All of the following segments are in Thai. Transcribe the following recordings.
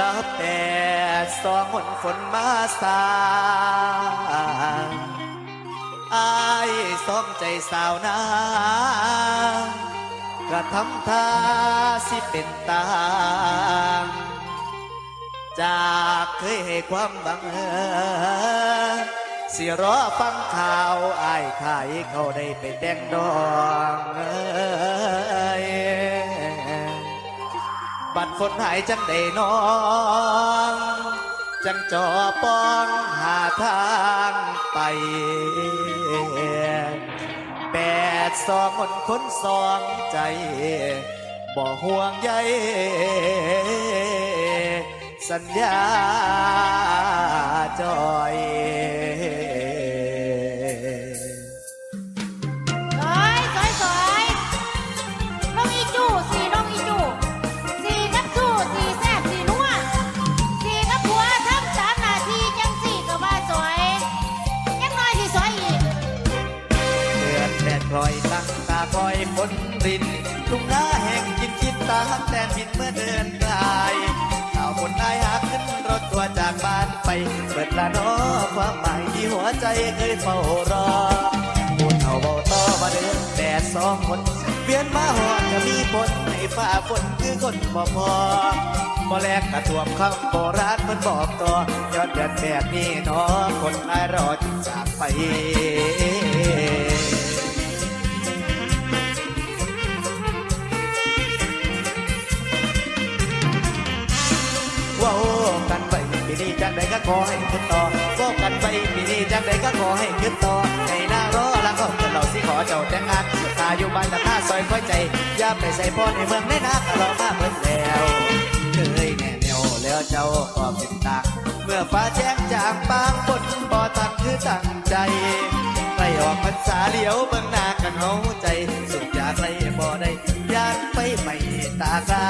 ลับแต่สองคนฝนมาสาอายสมใจสาวนากระทำท่าสิเป็นตางจากเคยให้ความบังเอิญสิรอฟังข่าวอายขายเขาได้ไปแดงดองเอ้ย บัดฝนหายจังได้นอนจังจอป้องหาทางไปแปดสองคนคนสองใจ บ่ห่วงใยสัญญาจอย ละนอความหมายที่หัวใจเคยเฝ้ารอพูดเอาเบาต่อมาเดินแดดสองคนเวียนมาหอดก็มีฝนในฝ่าฝนคือคนบ่พอบ่แลกกระทวมคำโบราณมันบอกต่อยอดเดือนแบบนี้นาะคนอายรอจึงจากไปว้าวกันไป ปีนี้จังใดก็ขอให้ขึ้นต่อว้าวกันไปปีนี้จังใดก็ขอให้ขึ้นต่อในหน้ารอแล้วก็เพื่อนเราสิขอเจ้าแต่งงานตาอยู่บ้านแต่ท่าซอยค่อยใจอย่าไปใส่พ่อในเมืองในนาก็รอมาเพิ่นแล้วเคยแน่แนวแล้วเจ้าก็เป็นตาเมื่อฟ้าแจ้งจางบางบนบ่ตันคือตั้งใจใครออกพรรษาเลี้ยวเบื้องหน้ากันเฮาใจสุดจากไรบ่ได้ยานไปไม่ตากา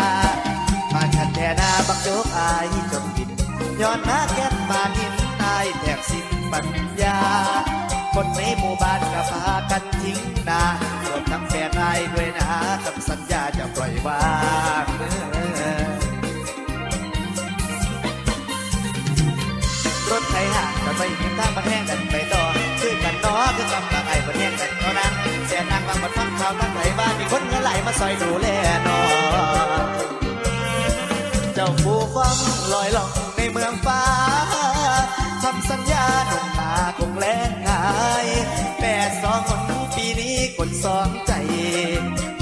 มาชันแท่นาบักโจกอายจน ย้อนหาแก้มบานหินอายแทบสิ้นปัญญา คนในหมู่บ้านก็พากันทิ้งนารวมทั้งแฟนอายด้วยนะกับสัญญาจะปล่อยวางรถไถห่างกันไปเห็นทางมันแห้งกันไปต่อคือกันนาะคือกำลังไอ้มันแห้งกันเท่านั้นเสียนางบางมันฟังข่าวทั้งไหนบ้านมีคนเงินไหลมาซอยดูแลนาะเจ้าผู้ฟังลอยล่องในเมืองฟ้าทำสัญญาหนุ่มนาคงแรงหายแปดสองคนปีนี้คนสองใจ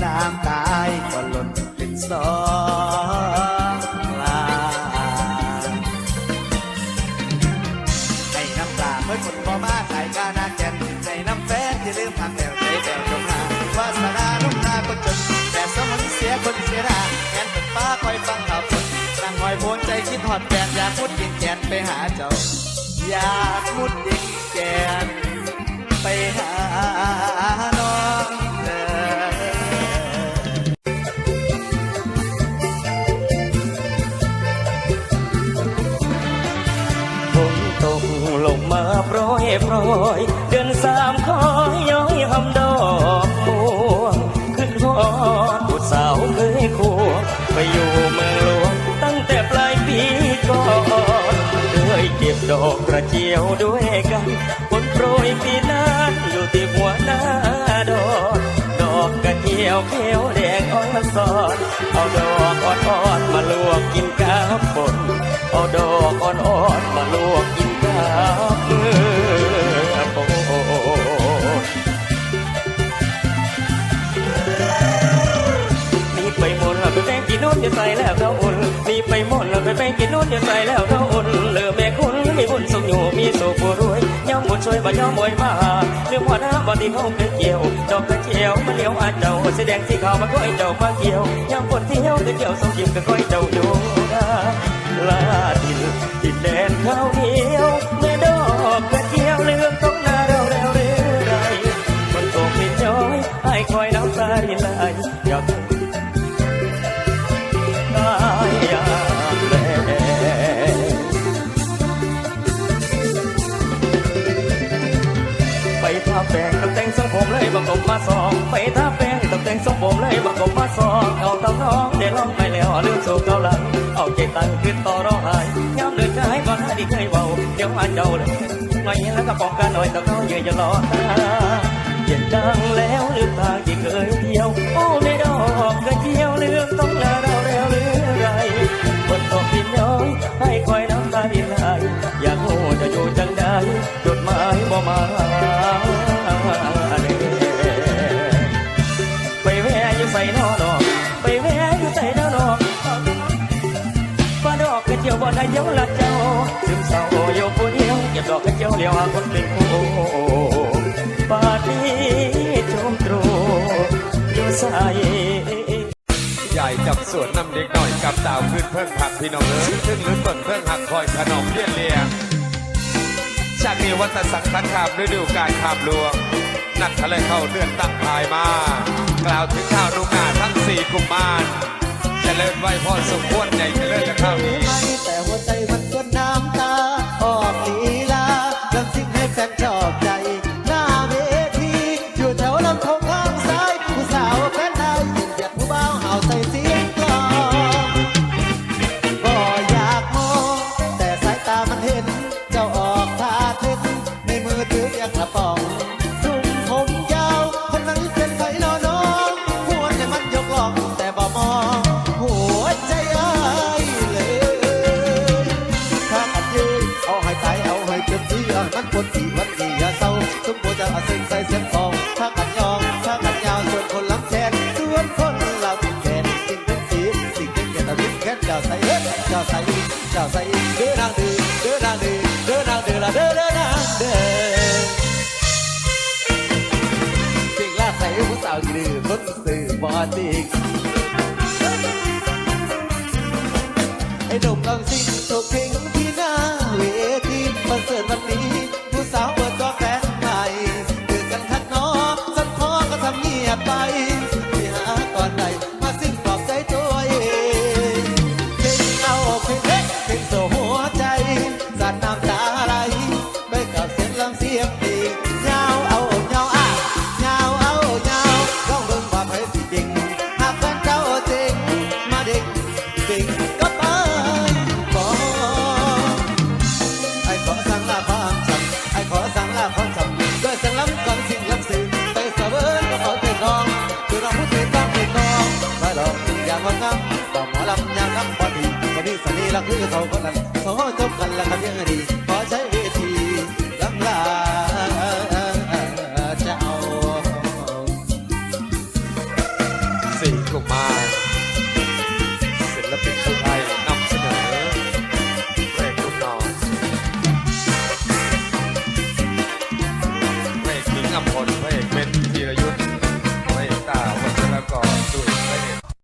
น้ำตายก็หล่นเป็นสองลาให้น้ำตาเมื่อคนบ่มาขายกานาแก อดแฟนอยากมุดดินแกนไปหาเจ้า อยากมุดดินแกนไปหาน้องเด้อฝนตกลงมาโปรยโปรยเกระเจียวด้วยกันฝนโปรยปีนั้นอยู่ที่หัวหน้าดอก ดอกกระเจียวเขียวแดงอ่อนสอนเอาดอกอ่อนๆมาลวกกินกับฝนเอาดอกอ่อนๆมาลวกกินกับมือโปมีไปหมดแล้วไปแป้งกินนู่นจะใส่แล้วเท่าอุ่นมีไปหมดแล้วไปแป้งกินนู่นจะใส่แล้วเท่าอุ่นเลือแม่คุณ มีบุญสุขอยู่มีสุขผู้รวยย่อมบุญช่วยบ่ย่อมบวยมาเรื่องหัวหน้าบ่ดีเขาเคยเกี่ยวดอกกระเจียวมาเลี้ยวอาเจ้าแสดงที่เขามาก้อยเจ้ามาเกี่ยวย่อมคนเที่ยวจะเกี่ยวสองจิมก็ก้อยเจ้าอยู่ลาดินดินแดนข้าวเหนียวเมื่อดอกกระเจียวเลือง สองไปท่าแป้งตกแต่งทรงผมเลยบังกบมาสองเอาเต้าน้องได้ลองไปแล้วลืมสู่เกาหลังเอาใจตั้งขึ้นต่อรองที่เคยเบาเดี๋ยวอาเจ้าเลยหน่อยแล้วก็บอกกันหน่อยแต่เขาเยอะจะรอตาเย็นจังแล้วลืมทางที่เคยเที่ยวโอ้ในดอกกระเจียวเรื่องต้องลาเราแล้วหรือไรฝนตกดินย้อยให้คอยน้ำตาดินไหลอยากรู้จะอยู่จังใดจดหมายบ่มา อกกระเยวบ่ได้เย้าละเจ้าซึมเศร้าอยู่ผู้เดียวเก็บดอกกระเจียวเลี้ยวหาคนเป็นคู่ปานนี้ชมตรูอยู่ใส่ใหญ่จับสวนนำเด็กหน่อยกับดาวขึ้นเพิ่งผักพี่น้องเอ้ยซึ่งลื้นเพิ่งหักคอยขนมเลี้ยนเลียงจากนี้วัตสังขันขามฤดูการขามลวง นักทะเลเข้าเดือนตั้งพายมา กล่าวถึงข่าวนุ่งนาทั้งสี่กุมาร จะเลิญไว้พอสมควรในเจริญนะข้าวนี้ไม่แต่หัวใจมันก็น้ำตาออกลีลาเรื่องสิ่งให้แฟนชอบใจ ตะวินแค่เจ้าใส่เฮ็ดเจ้าใส่อีกเจ้าใส่อีกเด้อนางเด้อเด้อนางเ extravagant